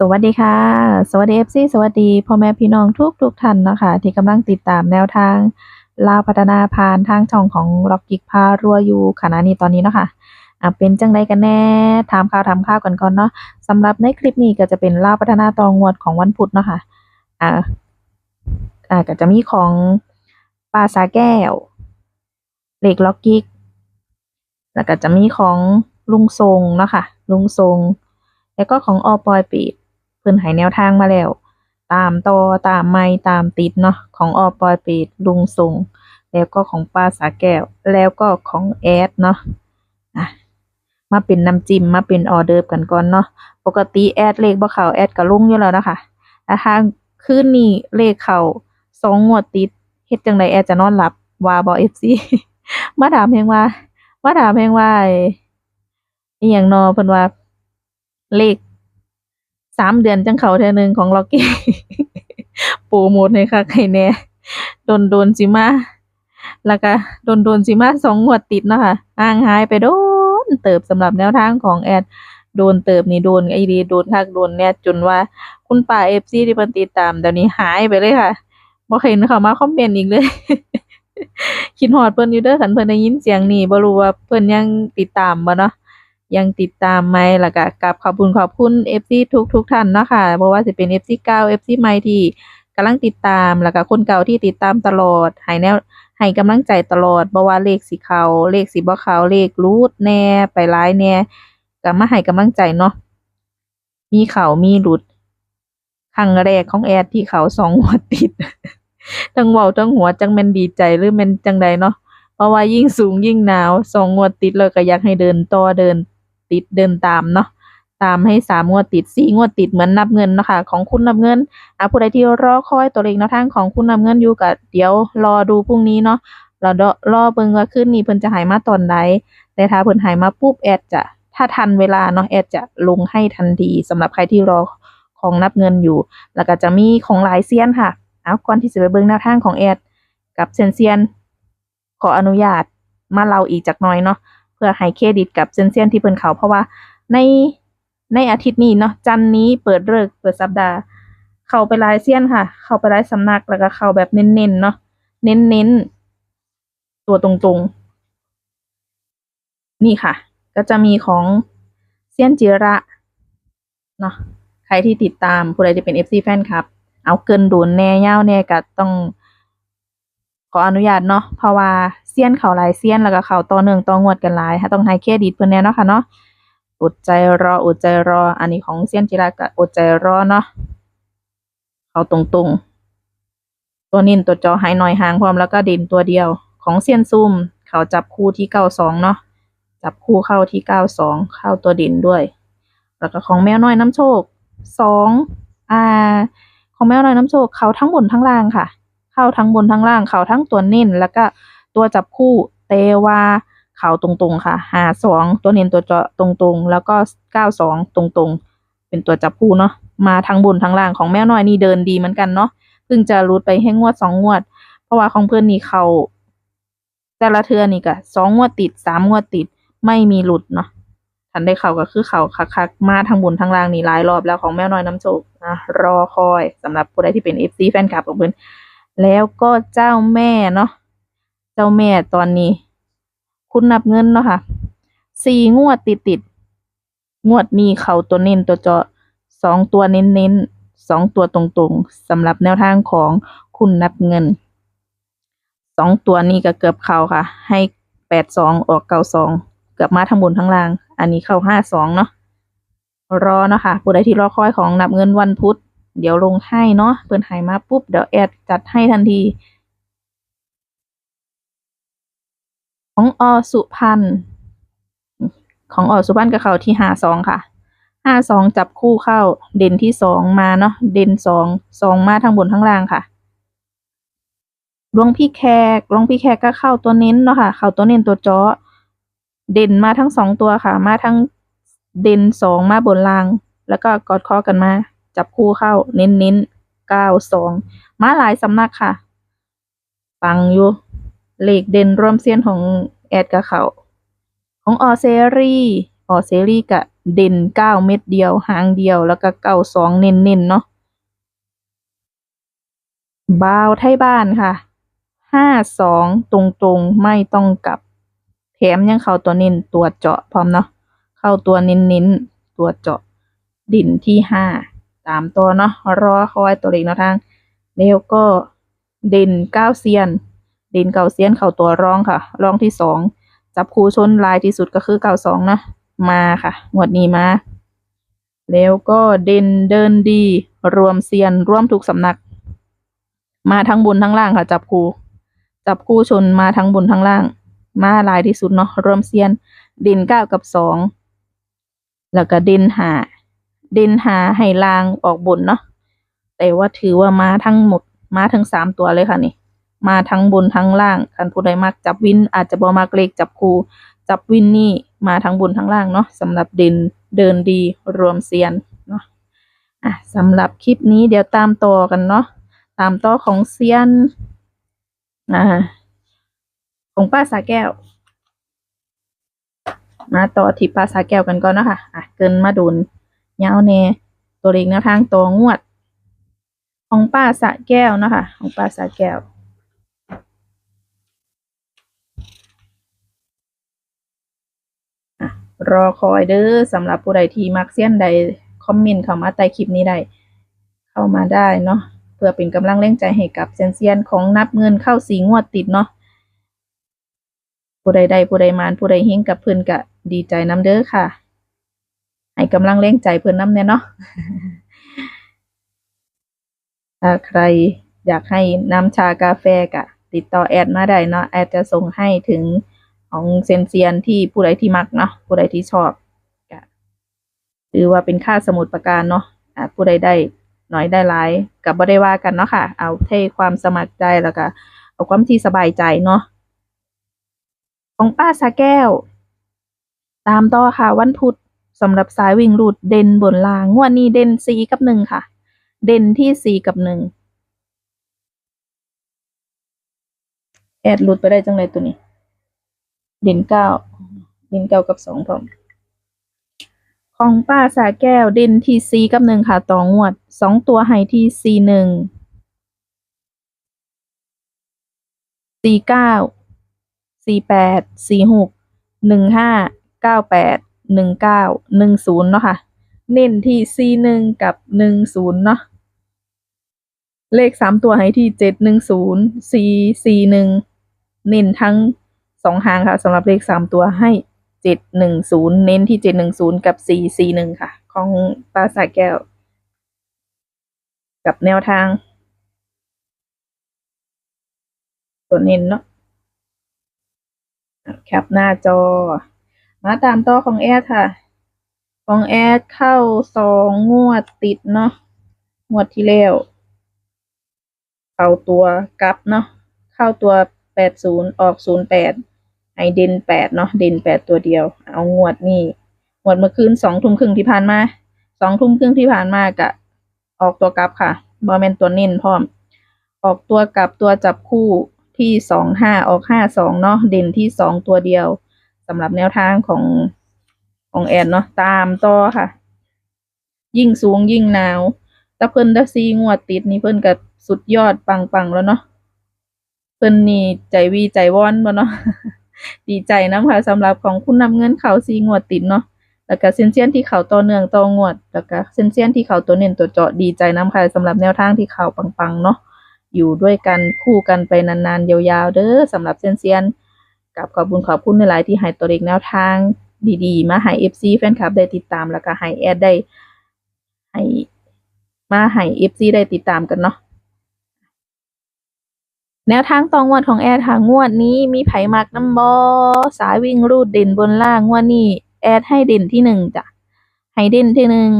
สวัสดีค่ะ สวัสดี FC สวัสดีพ่อแม่พี่น้องทุกทุกท่านเนาะคะ ที่กำลังติดตามแนวทางลาวพัฒนาผ่านทางช่องของล็อกกิกพารวยอยู่ขณะนี้ตอนนี้เนาะค่ะอะเป็นจังไดกันแน่ถามข่าวถามข่าวกันก่อนเนาะสำหรับในคลิปนี้ก็จะเป็นลาวพัฒนาตองวดของวันพุธเนาะค่ะอ่าอ่าก็จะมีของปลาสาแก้วเหลขล็อกกิกแล้วก็จะมีของลุงทรงเนาะค่ะลุงทรง แล้วก็ของอปอยปีด พิ่นให้แนวทางมาแล้ว ตามต่อตามไม่ตามติดเนาะของอปอยปีดลุงทรงแล้วก็ของป้าสาแก้ว แล้วก็ของแอดเนาะอะมาเป็นน้ำจิ้มมาเป็นออเดิร์ฟกันก่อนเนาะปกติแอดเลขบ่เขาแอดก็ลงอยู่แล้วนะคะแต่ถ้าคืนนี้เลขเข้าสองงวดติดเฮ็ดจังไดแอดจะนอนหลับว่าบ่ FC มาถามเพียงว่ามาถามเพียงว่าอ้อีหยังนอเพิ่นว่าเลข สามเดือนจังเขาเทื่อหนึงของล็อกกี้โปรโมทให้คักให้แน่โดนโดนๆสิมาแล้วก็โดนโดนๆสิมาสองงวดติดเนาะค่ะห่างหายไปโดนเติบสำหรับแนวทางของแอดโดนเติบนี่โดนไอ้ดีโดนคักโดนแน่จนว่าคุณป้า FC ที่เพิ่นติดตามเดี๋ยวนี้หายไปเลยค่ะบ่เห็นเขามาคอมเมนต์อีกเลย คิดฮอดเพิ่นอยู่เด้อคันเพิ่นได้ยินเสียงนี่บ่รู้ว่าเพิ่นยังติดตามบ่เนาะ ยังติดตามไหมแล้วก็กราบขอบคุณขอบคุณ FC ทุกทุกท่านเนาะค่ะบ่ว่าสิเป็น FC เก่า FC ใหม่ที่กำลังติดตามแล้วก็คนเก่าที่ติดตามตลอดให้แนวให้กำลังใจตลอดบ่ว่าเลขสิเขาเลขสิบ่เข้าเลขรูดแหน่ไปหลายแหน่ก็มาให้กำลังใจเนาะมีเขามีหลุดครั้งแรกของแอดที่เขาสองงวติดทั้งเว้าทั้งหัวจังแมนดีใจหรือแมนจังใดเนาะเพราะว่ายิ่งสูงยิ่งหนาวสองงวดติดเลยก็อยากให้เดินต่อเดิน ติดเดินตามเนาะตามให้สามงวดติดสี่งวดติดเหมือนนับเงินนะคะของคุณนับเงินอะผู้ใดที่รอคอยตัวเลขแนวทางของคุณนับเงินอยู่ก็เดี๋ยวรอดูพรุ่งนี้เนาะเราดรอเบิ่งว่าคืนนี้เพิ่นจะหายมาตอนใดแต่ถ้าเพิ่นหายมาปุ๊บแอดจะถ้าทันเวลาเนาะแอดจะลงให้ทันทีสำหรับใครที่รอของนับเงินอยู่ แล้วก็จะมีของหลายเซียนค่ะเอาก่อนที่จะไปเบิ่งแนวทางของแอดกับเซียนเซียน ขออนุญาตมาเล่าอีกจักหน่อยเนาะ เพื่อให้เครดิตกับเซนเซียนที่เพิ่นเขาเพราะว่าในในอาทิตย์นี้เนาะจันนี้เปิดเลิกเปิดสัปดาห์ เข้าไปหลายเซียนค่ะ เข้าไปหลายสำนักแล้วก็เข้าแบบเน้นๆเนาะเน้นๆตัวตรงๆ นี่ค่ะ ก็จะมีของเซียนจิระเนาะใครที่ติดตามผู้ใดที่เป็น FC แฟนคลับ เอาเกินดูนแน่ยาแน่ก็ต้อง ออนุญาตเนาะเพราะว่าเซียนเขาหลายเซียนแล้วก็เขาต่อเนื่องต่องวดกันหลายต้องให้เครดิตเพิ่อนแน่เนาะค่ะเนาะอดใจรออดใจรอ อันนี้ของเซียนจิราก็อดใจรอเนาะเขาตรงๆ ตัวนิ่นตัวจอหายหน่อยห่างพร้อมแล้วก็ด่นตัวเดียว ของเซียนซุ่มเขาจับคู่ที่เก้าสองเนาะจับคู่เข้าที่เก้าสองเข้าตัวด่นด้วย แล้วก็ของแมวน้อยน้ำโชคสองอ่า ของแมวน้อยน้ำโชคเขาทั้งบนทั้งล่างค่ะ เข้าทั้งบนทั้งล่าง เข่าทั้งตัวเน้น แล้วก็ตัวจับคู่เตว่าเข่าตรงๆค่ะหาสองตัวเน้นตัวเจาะตรงๆ แล้วก็เก้าสองตรงๆ เป็นตัวจับคู่เนาะมาทั้งบนทั้งล่างของแมวน้อยนี่เดินดีเหมือนกันเนาะเพิ่งจะรูดไปให้งวดสองงวด เพราะว่าของเพื่อนนี่เขาแต่ละเทือนี่ก็สองงวดติดสามงวดติดไม่มีหลุดเนาะทันได้เข่าก็คือเข่าคักๆมาทั้งบนทั้งล่างนี่หลายรอบแล้วของแมวน้อยน้ำโชคนะรอคอยสำหรับผู้ใดที่เป็นเอฟซีแฟนคลับของเพื่อน แล้วก็เจ้าแม่เนาะเจ้าแม่ตอนนี้ คุณนับเงินเนาะค่ะสี่งวดติดติดงวดนี้เขาตัวเน้นตัวเจาะสองตัวเน้นเน้นสองตัวตรงๆสำหรับแนวทางของคุณนับเงินสองตัวนี้ก็เกือบเข้าค่ะ ให้แปดสองออกเก้าสองเกือบมาทั้งบนทั้งล่าง อันนี้เข้าห้าสองเนาะรอเนาะค่ะผู้ใดที่รอคอยของนับเงินวันพุธ เดี๋ยวลงให้เนาะเปิดหายมาปุ๊บ เดี๋ยวแอดจัดให้ทันที ของอสุพันของอสุพันกับเขาที่ห้าสองค่ะห้าสองจับคู่เข้า เด่นที่สองมาเนาะเด่นสองสองมาทั้งบนทั้งล่างค่ะหลวงพี่แขกหลวงพี่แขกก็เข้าตัวเน้นเนาะค่ะ เข้าตัวเน้นตัวจาะเด่นมาทั้งสองตัวค่ะ มาทั้งเด่นสองมาบนล่าง แล้วก็กอดคอกันมา จับคู่เข้า เน้นเน้นเก้าสองมาหลายสำนักค่ะ ปังอยู่เลขเด่นร่วมเซียนของแอดกับเขาของออเซรีออเซรีกะเด่นเก้าเม็ดเดียว หางเดียวแล้วก็เก้าสองเน้นๆเนาะบาวไทยบ้านค่ะห้าสองตรงๆไม่ต้องกลับ แถมยังเข้าตัวเน้นตัวเจาะพร้อมเนาะเข้าตัวเน้นๆตัวเจาะดินที่ห้า ตามตัวเนาะรอคอยตัวเลขแนวทางแล้วก็เด่นเก้าเซียน เด่นเก้าเซียนเข้าตัวรองค่ะ รองที่สองจับคู่ชนลายที่สุดก็คือเก้าสองนะมาค่ะงวดนี้มา แล้วก็เด่นเดินดี รวมเซียนร่วมทุกสำนัก มาทั้งบนทั้งล่างค่ะ จับคู่จับคู่ชนมาทั้งบนทั้งล่าง มาลายที่สุดเนาะรวมเซียน เด่นเก้ากับสองแล้วก็เด่นหา เด่นหาให้ลางออกบนเนาะแต่ว่าถือว่ามาทั้งหมดมาทั้งสามตัวเลยค่ะนี่ มาทั้งบนทั้งล่างคันผู้ใดมักจับวิน อาจจะบ่มักเลขจับคูจับวินนี่มาทั้งบนทั้งล่างเนาะสำหรับเด่นเดินดีรวมเซียนเนาะอะสำหรับคลิปนี้เดี๋ยวตามต่อกันเนาะตามต่อของเซียนอ่าของป้าสาแก้ว มาต่อที่ป้าสาแก้วกันก่อนเนาะคะอะเกินมาดุน ยาวแน่ตัวเลขแนวทางตัวงวด ของป้าสะแก้วนะคะของป้าสะแก้วรอคอยเด้อสำหรับผู้ใดที่มักเซียนใดคอมเมนต์เข้ามาใต้คลิปนี้ได้เข้ามาได้เนาะเพื่อเป็นกำลังแรงใจให้กับเซียนเซียนของนับเงินเข้าสีงวดติดเนาะผู้ใดใดผู้ใดมานผู้ใดเฮงกับเพิ่อนกะดีใจน้ำเด้อค่ะ ให้กำลังแรงใจเพิ่นน้ำเนี่ยเนาะถ้าใครอยากให้น้ำชากาแฟกะ ติดต่อแอดมาได้เนาะแอดจะส่งให้ถึงของเซนเซียนที่ผู้ใดที่มักเนาะผู้ใดที่ชอบกะหรือว่าเป็นค่าสมุดประการเนาะผู้ใดได้หน้อยได้หลายกับบ่ได้ว่ากันเนาะค่ะ เอาเท่ความสมัครใจแล้วก็เอาความที่สบายใจเนาะของป้าสาแก้ว ตามต่อค่ะวันพุธ สำหรับสายวิ่งรูดเด่นบนล่างงวดนี้เด่นสีกับหนึ่งค่ะ เด่นที่สีกับหนึ่งแอดหลุดไปได้จังไรตัวนี้ เด่นเก้าเด่นเก้ากับสองพร้อมของป้าสาแก้วเด่นที่ซีกับหนึ่งค่ะ ต่องวดสองตัวให้ที่ซีหนึ่งซีเก้าซีแปดซีหกหนึ่งห้าเก้าแปด หนึ่งเก้าหนึ่งศูนย์เนาะค่ะ เน้นที่ซีหนึ่งกับหนึ่งศูนย์เนาะ เลขสามตัวให้ที่เจ็ดหนึ่งศูนย์ซีซีหนึ่งเน้นทั้งสองหางค่ะสำหรับเลขสามตัวให้เจ็ดหนึ่งศูนย์เน้นที่เจ็ดหนึ่งศูนย์กับสี่สี่หนึ่งค่ะ ของป้าสายแก้ว กับแนวทาง ตัวเน้นเนาะอะแคปหน้าจอ มาตามต่อของแอดค่ะ ของแอดเข้าสองงวดติดเนาะงวดที่แล้วเข้าตัวกลับเนาะเข้าตัวแปดศูนย์ออกศูนย์แปดไอเดนแปดเนาะเดนแปดตัวเดียว เอางวดนี่งวดเมื่อคืนสองทุ่มครึ่งที่ผ่านมาสองทุ่มครึ่งที่ผ่านมากะออกตัวกลับค่ะบอแมนตัวเน้นพร้อม ออกตัวกลับตัวจับคู่ที่สองห้าออกห้าสองเนาะเด่นที่สองตัวเดียว สำหรับแนวทางของของแอนเนาะตามต่อค่ะ ยิ่งสูงยิ่งหนาวแต่เพิ่นได้ซีงวดติดนี่เพิ่นก็สุดยอดปังๆแล้วเนาะเพิ่นนี่ใจวีใจว่อนบ่เนาะดีใจน้ำค่ะสำหรับของคุณนำเงินเขาซีงวดติดเนาะแล้วก็เซนเซียนที่เขาต่อเนื่องต่องวด แล้วก็เซนเซียนที่เขาตัวเน้นตัวเจาะดีใจน้ำค่ะสำหรับแนวทางที่เขาปังๆเนาะอยู่ด้วยกันคู่กันไปนานๆยาวๆเด้อสำหรับเซนเซียน กับขอบคุณขอบคุณในหลายที่ให้ตัวเลขแนวทางดีๆ มาให้ FC แฟนคลับได้ติดตามแล้วก็ให้แอดได้ให้มาให้ FC ได้ติดตามกันเนาะแนวทางตองงวดของแอดค่ะงวดนี้มีไผมักน้ำบอสายวิ่งรูดเด่นบนล่างงวดนี้แอดให้เด่นที่หนึ่งจ้ะให้เด่นที่หนึ่ง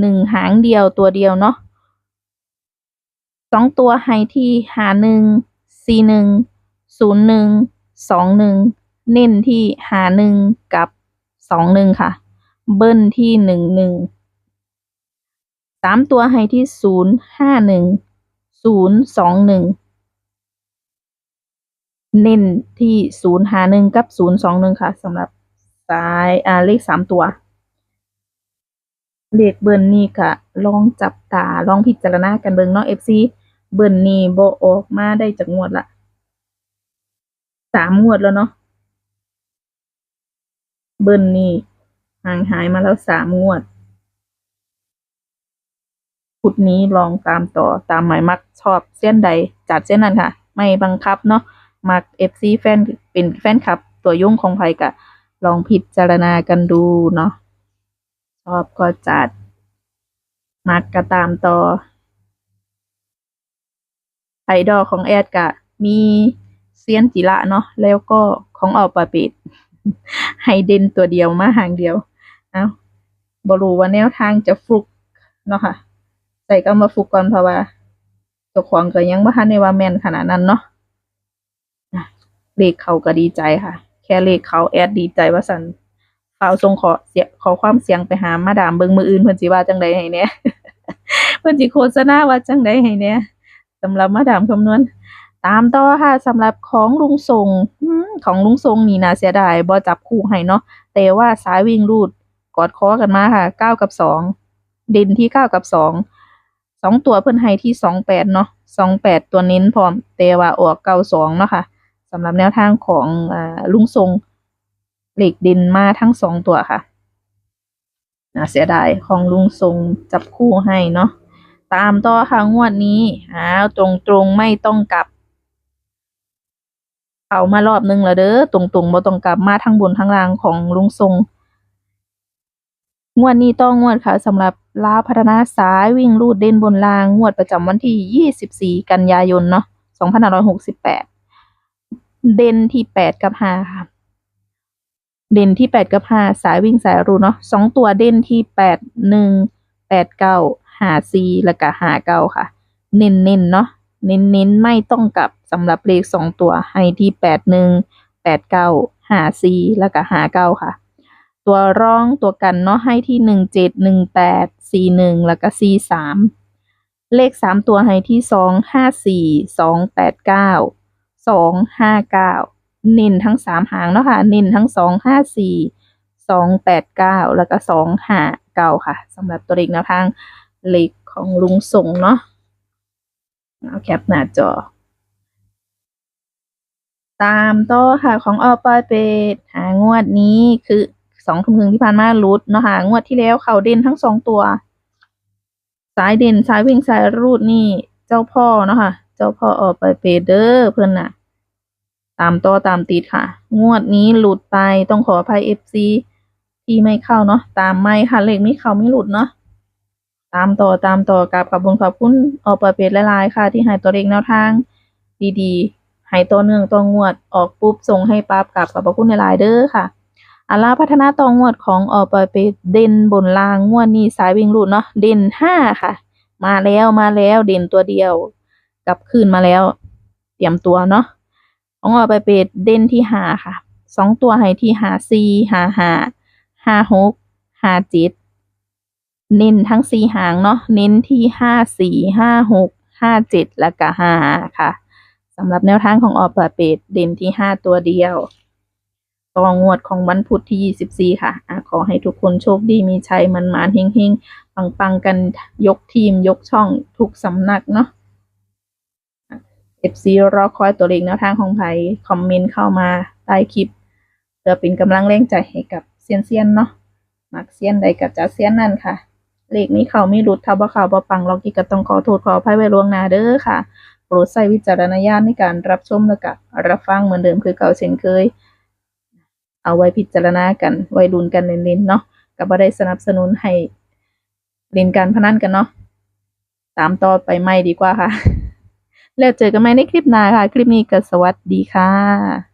หนึ่งหางเดียวตัวเดียวเนาะสองตัวให้ที่หาหนึ่งสี่หนึ่งศูนย์หนึ่ง สองหนึ่งเน้นที่หาหนึ่งกับสองหนึ่งค่ะ เบิ้ลที่หนึ่งหนึ่งสามตัวให้ที่ศูนย์ห้าหนึ่งศูนย์สองหนึ่งเน้นที่ศูนย์หาหนึ่งกับศูนย์สองหนึ่งค่ะสำหรับสายอ่าเลขสามตัว เลขเบิ่นนี่ก็ลองจับตาลองพิจารณากันเบิ่งเนาะ FC เบิ่นนี่บ่ออกมาได้จากงวดละ สามงวดแล้วเนาะเบิ่นนี่ห่างหายมาแล้วสามงวดพุดนี้ลองตามต่อตามหมายมักชอบเส้นใดจัดเส้นนั้นค่ะ ไม่บังคับเนาะมัก FC แฟนเป็นแฟนคลับ ตัวยุ่งของไผก็ลองพิจารณากันดูเนาะชอบก็จัด มักก็ตามต่อไอดอลของแอดกะ มี เซียนจิระเนาะแล้วก็ของออกปาเปดให้เดนตัวเดียวมาหางเดียวเอาบรูว่าแนวทางจะฟุกเนาะค่ะใส่ก็มาฟุกก่อนเพราะว่าเจ้าของก็ยังบ่ทันได้ว่าแม่นขนาดนั้นเนาะอะเลขเขาก็ดีใจค่ะ แค่เลขเขาแอดดีใจว่าสันฝ่าวส่งขอเสียขอความเสียงไปหามาดามเบิงมืออื่นเพิ่อนสิว่าจังใดให้แหน่ยเพิ่อนสิโฆษณาว่าจังใดให้แหน่ยสำหรับมาดามคำนวณ ตามต่อค่ะสำหรับของลุงทรงของลุงทรงนี่น่าเสียดายบ่จับคู่ให้เนาะแต่ว่าสายวิ่งรูดกอดคอกันมาค่ะเก้ากับสองเด่นที่เก้ากับสองสองตัวเพิ่อนให้ที่สองแปดเนาะสองแปดตัวเน้นพร้อมแต่ว่าออกเก้าสองเนาะค่ะสำหรับแนวทางของอลุงทรงเหล็กเด่นมาทั้งสองตัวค่ะน่าเสียดายของลุงทรงจับคู่ให้เนาะตามต่อค่ะงวดนี้อ้าวตรงตรงๆไม่ต้องกลับ เอามารอบนึงแล้วเด้อตรงตรงๆบ่ต้องกลับมาทั้งบนทั้งล่างของลุงทรงงวดนี้ต้องงวดค่ะสำหรับลาวพัฒนาสายวิ่งรูดเด่นบนลางงวดประจำวันที่ 24 กันยายนเนาะ2568 เด่นที่ 8 กับ5ค่ะ เด่นที่ 8 กับ5สายวิ่งสายรูเนาะสองตัวเด่นที่ 8 1 8 9 5 4แล้วก็5 9 ค่ะ เน้นๆเนาะ เน้นเน้นๆ ไม่ต้องกลับสำหรับเลขสองตัว ให้ที่8 1 8 9 5 4แปดเก้าหาซีแล้วก็5 9ค่ะ ตัวร่องตัวกันเนาะให้ที่หนึ่งเจ็ดหนึ่งแปดสี่หนึ่งแล้วก็สี่สามเลขสามตัวให้ที่สองห้าสี่สองแปดเก้าสองห้าเก้าเน้นทั้งสามหางเนาะค่ะ เน้นทั้งสองห้าสี่สองแปดเก้าแล้วก็สองห้าเก้าค่ะสำหรับตัวเลขแนวทางเลขของลุงส่งเนาะ เอาแคปหน้าจอ ตามต่อค่ะของออปอยเป็ดหางวดนี้คือสองทุ่มครึ่งที่ผ่านมารุดเนาะค่ะงวดที่แล้วเขาเด่นทั้งสองตัว สายเด่นสายวิ่งสายรูดนี่เจ้าพ่อเนาะค่ะ เจ้าพ่อออปอยเป็ดเด้อเพิ่อนน่ะ ตามต่อตามติดค่ะ งวดนี้หลุดไปต้องขออภัยเอฟซีที่ไม่เข้าเนาะตามไม่ค่ะเลขไม่เข้าไม่หลุดเนาะ ตามต่อตามต่อกับขอบคุณขอบคุณออปอยเป็ดหลายๆค่ะ ที่ให้ตัวเลขแนวทาง ดีๆให้ตัวเนื่องตัวงวดออกปุ๊บส่งให้ปั๊บกับขอบพระคุณหลายๆเด้อค่ะอาลาพัฒนาตัวงวดของออปอยไปเด่นบนลางงวดนี้สายวิ่งรูดเนาะเด่นห้าค่ะ มาแล้วมาแล้วเด่นตัวเดียวกลับคืนมาแล้ว เตรียมตัวเนาะของออปอยไปเด่นที่ห้าค่ะสองตัวให้ที่ห้าสี่ห้าห้าห้าหกห้าเจ็ด เน้นทั้งสี่หางเนาะเน้นที่ห้าสี่ห้าหกห้าเจ็ดแล้วก็ห้าค่ะสำหรับแนวทางของออปเปดเด่นที่ห้าตัวเดียวต่องวดของวันพุธที่ยี่สิบสี่ค่ะอะขอให้ทุกคนโชคดีมีชัยมันมานๆเฮงๆปังกันยกทีมยกช่องทุกสำนักเนาะเอฟซีรอคอยตัวเลขแนวทางของไผคอมเมนต์เข้ามาใต้คลิปเพื่อเป็นกำลังแรงใจให้กับเซียนเซียนๆเนาะมักเซียนใดกับจัดเซียนนั่นค่ะ เลขนี้เขาไม่รุดทับว่าเขาบ่ปังล็อกกี้ก็ต้องขอโทษขออภัยไว้ล่วงหน้าเด้อค่ะ โปรดใช้วิจารณญาณในการรับชมและก็รับฟังเหมือนเดิมคือเก่าเช่นเคย เอาไว้พิจารณากันไว้ดุนกันเน้นๆเนาะก็บ่ได้สนับสนุนให้เล่นการพนันกันเนาะตามต่อไปไม่ดีกว่าค่ะ แล้วเจอกันใหม่ในคลิปหน้าค่ะ คลิปนี้ก็สวัสดีค่ะ